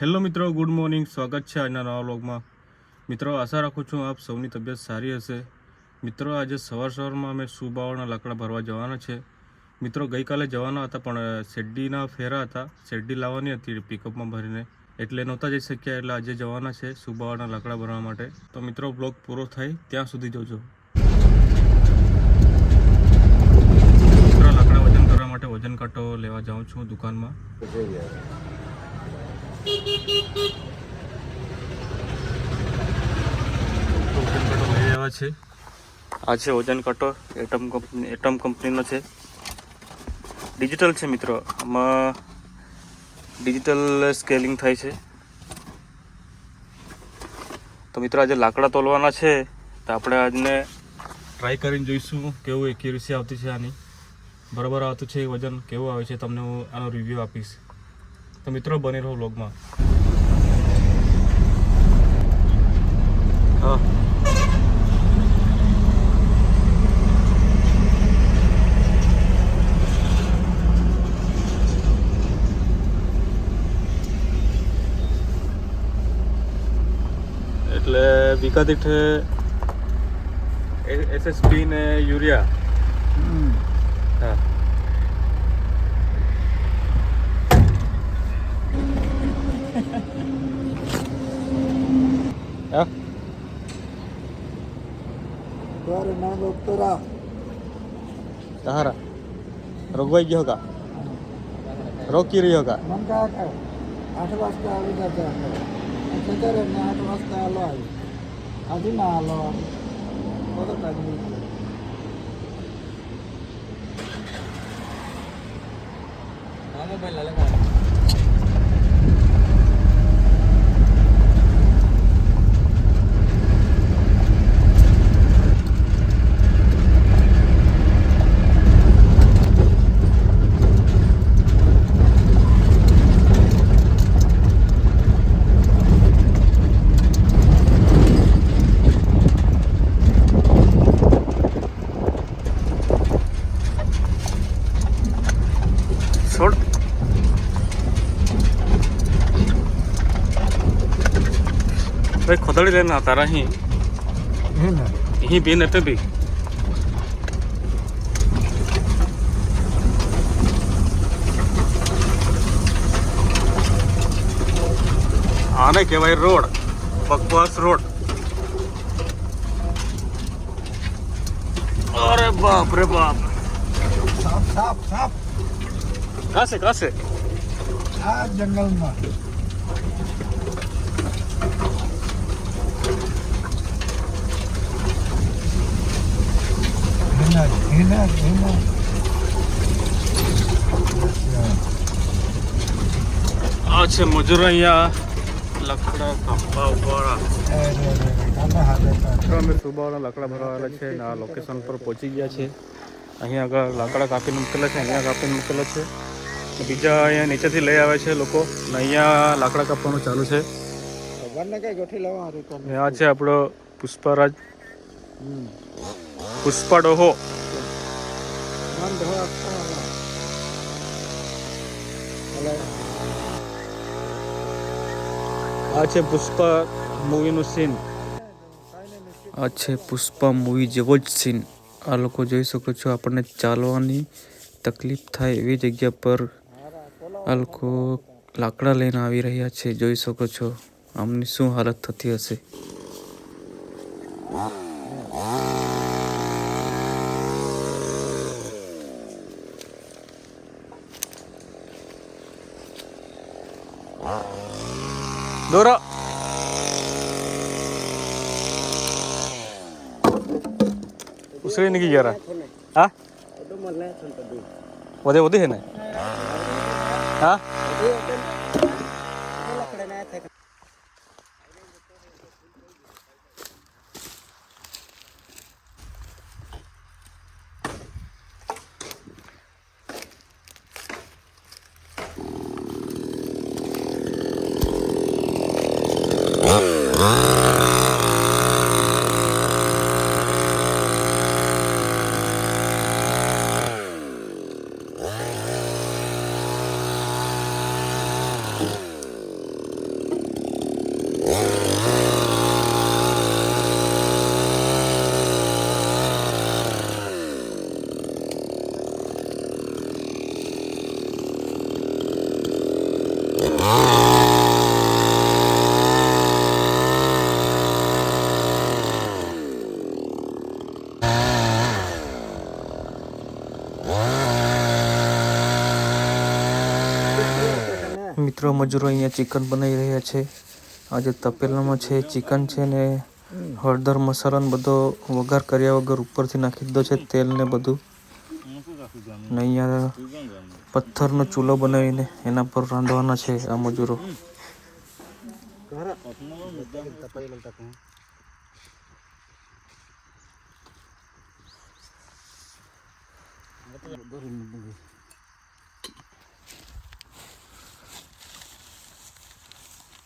Hello મિત્રો good morning. સ્વાગત છે આજના નવા વ્લોગમાં. મિત્રો આશા રાખું છું આપ સૌની તબિયત સારી હશે. મિત્રો આજે સવાર સવારમાં અમે સુબાવાના લાકડા ભરવા જવાના છે. મિત્રો ગઈકાલે જવાના હતા પણ શેરડીના ફેરા હતા. શેરડી લાવવાની હતી પિકઅપમાં ભરીને. એટલે નહોતા જઈ શક્યા એટલે આજે જવાના છે સુબાવાના લાકડા ભરવા માટે. તો મિત્રો બ્લોગ પૂરો થાય ત્યાં સુધી જોજો. મિત્રો, લાકડા વજન કરવા માટે વજન કાંટો લેવા જાઉં છું દુકાનમાં. છે. આ છે વજન કાંટો એટમ કંપની એટમ કંપનીનો છે. ડિજિટલ છે મિત્રો, આમાં ડિજિટલ સ્કેલિંગ થાય છે. તો મિત્રો આજે લાકડા તોલવાના છે, તો આપણે આજને ટ્રાય કરીને જોઈશું કેવું એક્યુરસી આવતી છે આની. બરાબર આવતું છે વજન કેવું આવે છે તમને હું આનો રિવ્યૂ આપીશ. તો મિત્રો બની રહો વ્લોગમાં હા એટલે વીઘા દીઠ એસએસપી ને યુરિયા હા Ja. તારું નામ ડોક્ટરા તારા રોગવાઈ ગયો કા રોકી રહ્યો કા મન કા આઠ વાજતા આવી જતા ખેતરે આઠ વાજતા આલો આવી అది నాలో కూడా తగ్గింది మొబైల్ అలాగే ભાઈ ખોદડી લેના તારા અહીં हे ना અહીં બેન એટલે બી આને કહેવાય રોડ બકવાસ રોડ અરે બાપ રે બાપ साप साप साप કાસે કાસે આ જંગલમાં હિના હિના હિના આ છે મજૂર અહીંયા લકડા કાપવા ઊભા અમે લાકડા ભરવાના છે અને આ લોકેશન પર પહોંચી ગયા છે. અહીંયા આગળ લાકડા કાપીને મૂકેલા છે અહીંયા કાપીને મૂકેલા છે. બીજા અહીંયા નીચેથી લઈ આવે છે લોકો. અને અહીંયા લાકડા કાપવાનું ચાલુ છે. આ છે આપણો પુષ્પરાજ. પુષ્પા હો આ છે પુષ્પા મૂવીનું સીન આ છે પુષ્પા મૂવી જેવો જ સીન આ લોકો જોઈ શકો છો આપણને ચાલવાની તકલીફ થાય એવી જગ્યા પર આ લોકો લાકડા લઈને આવી રહ્યા છે જોઈ શકો છો આમની શું હાલત થતી હશે દોરો. ઉસળી નીકળી ગયા હા? વધે વધે છે ને? હા? Grrrr. મિત્રો, મજૂરો અહીંયા ચિકન બનાવી રહ્યા છે. આજે તપેલામાં છે, ચિકન છે ને હળદર મસાલાને બધો વઘાર કર્યા વગર ઉપરથી નાખી દીધો છે તેલ ને બધું. ને અહીંયા પથ્થરનો ચૂલો બનાવીને એના પર રાંધવાના છે આ મજૂરો.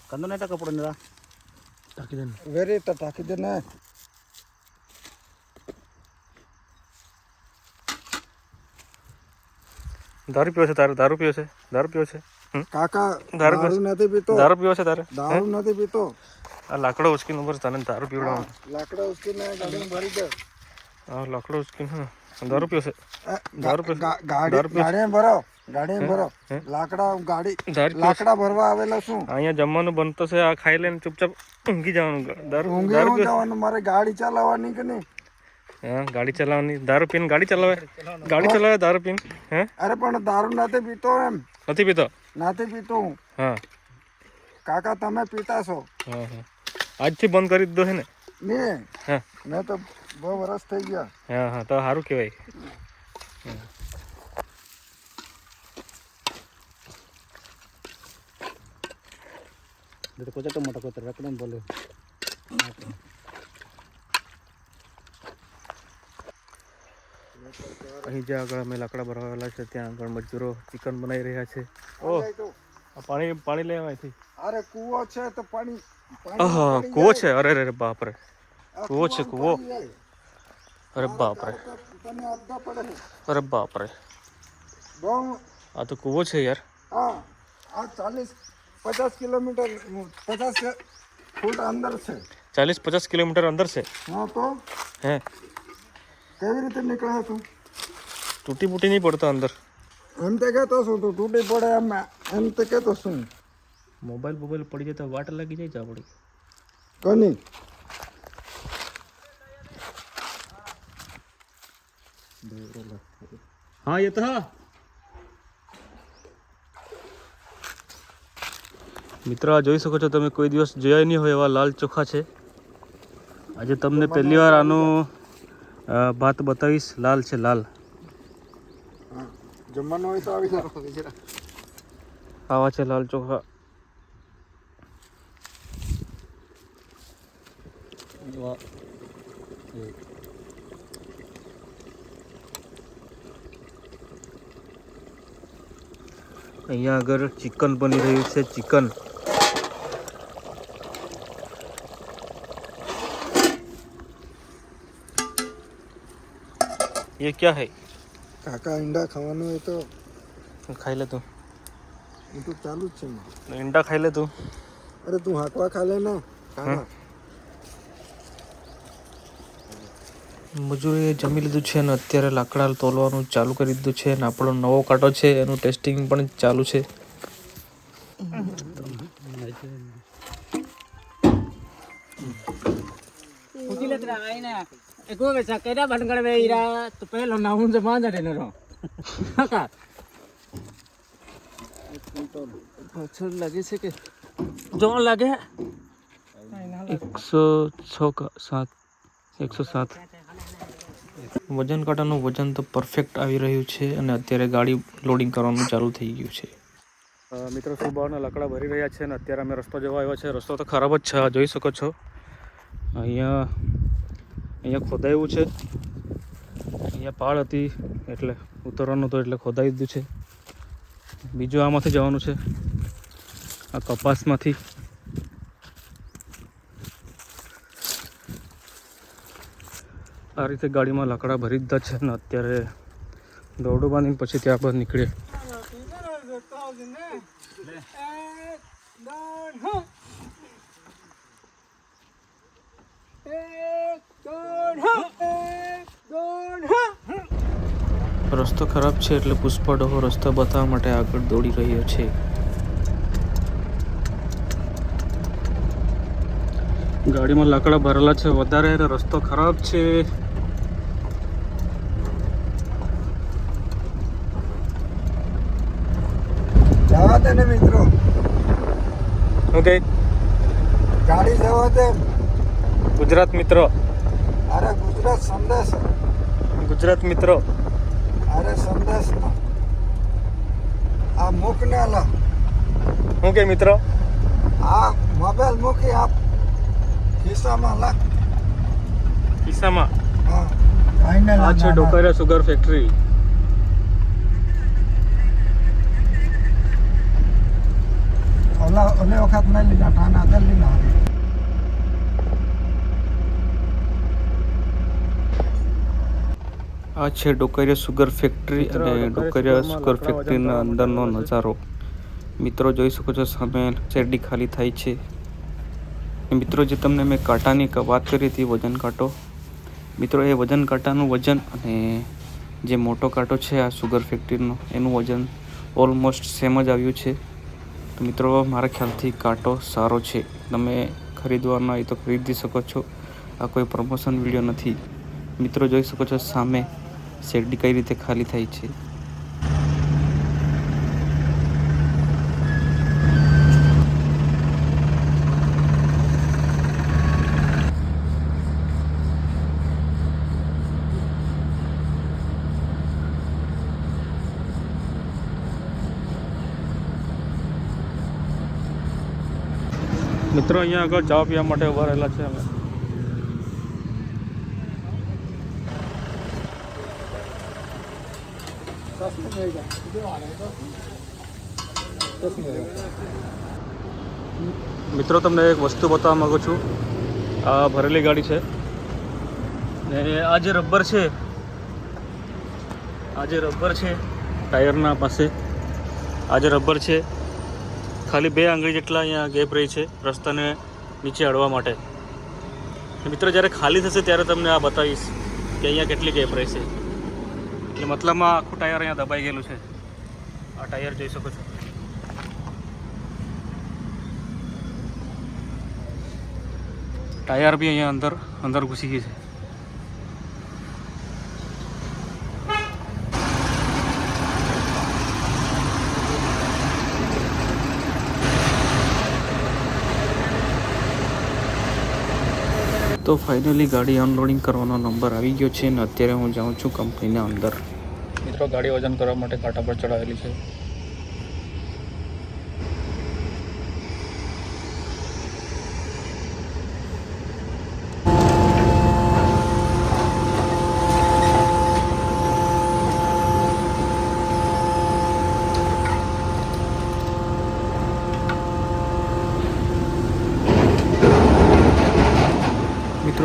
ಕಂದು ನೆಟ್ಟ ಕಪ್ಪಡ વેરી તો ટાંકી દે ને દારૂ પીવો છે તારે દારૂ પીવો છે દારૂ પીવો છે હમ? કાકા દારૂ દારૂ નથી પીતો દારૂ પીવો છે તારે દારૂ નથી પીતો આ લાકડો ઉચકીને ઉપર તને દારૂ પીવડાવવાનું લાકડા ઉસકીને ગાડીમાં ભરી દે આ લાકડો ઉચકીને હા દારૂ પીવો છે અ, દારૂ પીવો ગા- ગાડી ગાડીમાં ભરો ગાડીમાં ભરો. લાકડા ગાડી? લાકડા ભરવા આવેલા શું અહીંયા જમવાનું બનતો છે આ ખાઈ લઈને ચૂપચાપ ઊંઘી જવાનું દારૂ ઊંઘે જવાનું મારે ગાડી ચલાવવાની કે નહીં? હા? ગાડી ચલાવવાની. દારૂ પીને ગાડી ચલાવે? ગાડી ચલાવે દારૂ પીને? હે? અરે પણ દારૂ નથી પીતો એમ. નથી પીતો? નથી પીતો હું. હા. કાકા તમે પીતા છો? હા હા. આજથી બંધ કરી દીધો છે ને? મેં? હા. મેં તો બહુ વરસ થઈ ગયા. હા હા તો સારું કહેવાય. ಕೊಚ್ಚ ಟೊಮೊಟೊ ಕೊತ್ತಾರೆ ರಕ್ಕಡ ಬೋಲು અહીં જે આગળ અમે લાકડા ભરાવેલા છે ત્યાં આગળ મજૂરો ચિકન બનાવી રહ્યા છે ઓ જાય તો. આ પાણી પાણી લેવા અહીંથી અરે કૂવો છે તો પાણી પાણી આહા પડી કૂવો જાય. છે અરે અરે બાપ રે આ કૂવો છે, કૂવામાં કૂવો. પડી જાય. અરે બાપ રે તો તને અડધા પડે અરે બાપ રે બહુ આ તો કૂવો છે યાર હા આ ચાલીસ પચાસ કિલોમીટર પચાસ ફૂટ અંદર છે ચાલીસ પચાસ કિલોમીટર અંદર છે હા તો હે કેવી રીતે નીકળે તું તૂટી ફૂટી નહીં પડતો અંદર એમ તે કહેતો શું તું તૂટી પડે એમ એમ તે કહેતો શું મોબાઈલ મોબાઈલ પડી જાય તો વાટ લાગી જાય છે આપણી કોની હા એ તો હા મિત્રો આ જોઈ શકો છો તમે કોઈ દિવસ જોયા નહીં હોય એવા લાલ ચોખા છે. આજે તમને પહેલી વાર આનો ભાત બતાવીશ લાલ છે લાલ. જમવાનું હોય તો આવી આવા છે લાલ ચોખા. અહીંયા આગળ ચિકન બની રહ્યું છે ચિકન. ये क्या है? કાકા ઈંડા ખાવાનું હોય તો ખાઈ લે તું એ તો ચાલુ જ છે મારે. ઈંડા ખાઈ લે તું અરે તું હાંકવા ખા લે ને કાકા મજૂરીએ જમી લીધું છે અને અત્યારે લાકડા તોલવાનું ચાલુ કરી દીધું છે અને આપણો નવો કાંટો છે એનું ટેસ્ટિંગ પણ ચાલુ છે ઉકીલે તરા આઈને ఎక్కువగా చక్కగా పండుగ వేయిరా తుప్పేలు నా ముందు బాగుందండి నేను પાછળ લાગે છે કે જોણ લાગે? એકસો છ કા સાત એકસો સાત. વજન કાંટાનું વજન તો પરફેક્ટ આવી રહ્યું છે અને અત્યારે ગાડી લોડિંગ કરવાનું ચાલુ થઈ ગયું છે. મિત્રો સુબાઓના લાકડા ભરી રહ્યા છે અને અત્યારે અમે રસ્તો જવા આવ્યો છે. રસ્તો તો ખરાબ જ છે જોઈ શકો છો. અહીંયા અહીંયા ખોદાયું છે. અહીંયા પાળ હતી, એટલે ઉતરવાનું તો એટલે ખોદાઈ દીધું છે. બીજું આમાંથી જવાનું છે. આ કપાસમાંથી. આ રીતે ગાડીમાં લાકડા ભરી દીધા છે ને અત્યારે દોરડું બાંધીને પછી ત્યાં પર નીકળે એક રસ્તો ખરાબ છે એટલે પુષ્પા ડોહો રસ્તો બતાવવા માટે આગળ દોડી રહ્યો છે. ગાડીમાં લાકડા ભરેલા છે વધારે રસ્તો ખરાબ છે. જવા દે ને મિત્રો. ઓકે ગાડી જવા દે. ગુજરાત મિત્રો. અરે ગુજરાત સંદેશ. ગુજરાત મિત્રો. અરે સંદેશ આ મૂકને લો. હું કે મિત્રો? આ મોબાઈલ મૂકી આપ. ખિસ્સામાં લાખ કિસ્સામાં હા. ભાઈને આ છે ડોકરિયા સુગર ફેક્ટરી ઓલા ઓલે વખત નહીં લીધા ટાણા તે આ છે ડોકરિયા સુગર ફેક્ટરી અને ડોકરિયા સુગર ફેક્ટરીના અંદરનો નજારો. મિત્રો જોઈ શકો છો સામે શેરડી ખાલી થાય છે. મિત્રો જે તમને મેં કાંટાની વાત કરી હતી વજન કાંટો. મિત્રો એ વજન કાંટાનું વજન અને જે મોટો કાંટો છે આ સુગર ફેક્ટરીનો એનું વજન ઓલમોસ્ટ સેમ જ આવ્યું છે. તો મિત્રો મારા ખ્યાલથી કાંટો સારો છે. તમે ખરીદવાના હોય તો ખરીદી શકો છો. આ કોઈ પ્રમોશન વીડિયો નથી. મિત્રો જોઈ શકો છો સામે શેરડી કઈ રીતે ખાલી થાય છે? મિત્રો, અહીંયા આગળ ચા પીવા માટે ઊભા રહેલા છે અમે. મિત્રો, તમને એક વસ્તુ બતાવવા માગું છું. આ ભરેલી ગાડી છે. ને આ જે રબર છે, આ જે રબર છે ટાયરના પાસે, આ જે રબર છે, ખાલી બે આંગળી જેટલા અહીંયા ગેપ રહી છે રસ્તાને નીચે અડવા માટે. મિત્રો, જ્યારે ખાલી થશે ત્યારે તમને આ બતાવીશ કે અહીંયા કેટલી ગેપ રહેશે. એટલે મતલબમાં આખું ટાયર અહીંયા દબાઈ ગયેલું છે. આ ટાયર જોઈ શકો છો. ટાયર બી અહીંયા અંદર અંદર ઘૂસી ગઈ છે. તો ફાઇનલી ગાડી અનલોડિંગ કરવાનો નંબર આવી ગયો છે અને અત્યારે હું જાઉં છું કંપનીના અંદર. મિત્રો, ગાડી વજન કરવા માટે કાંટા પર ચડાવેલી છે.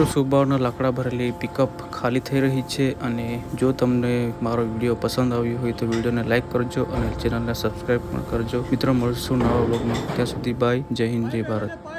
મિત્રો સુબાવના લાકડા ભરેલી પિકઅપ ખાલી થઈ રહી છે અને જો તમને મારો વીડિયો પસંદ આવ્યો હોય તો વિડીયોને લાઇક કરજો અને ચેનલને સબસ્ક્રાઈબ પણ કરજો. મિત્રો, મળશું નવા બ્લોગમાં ત્યાં સુધી બાય જય હિન્દ, જય ભારત.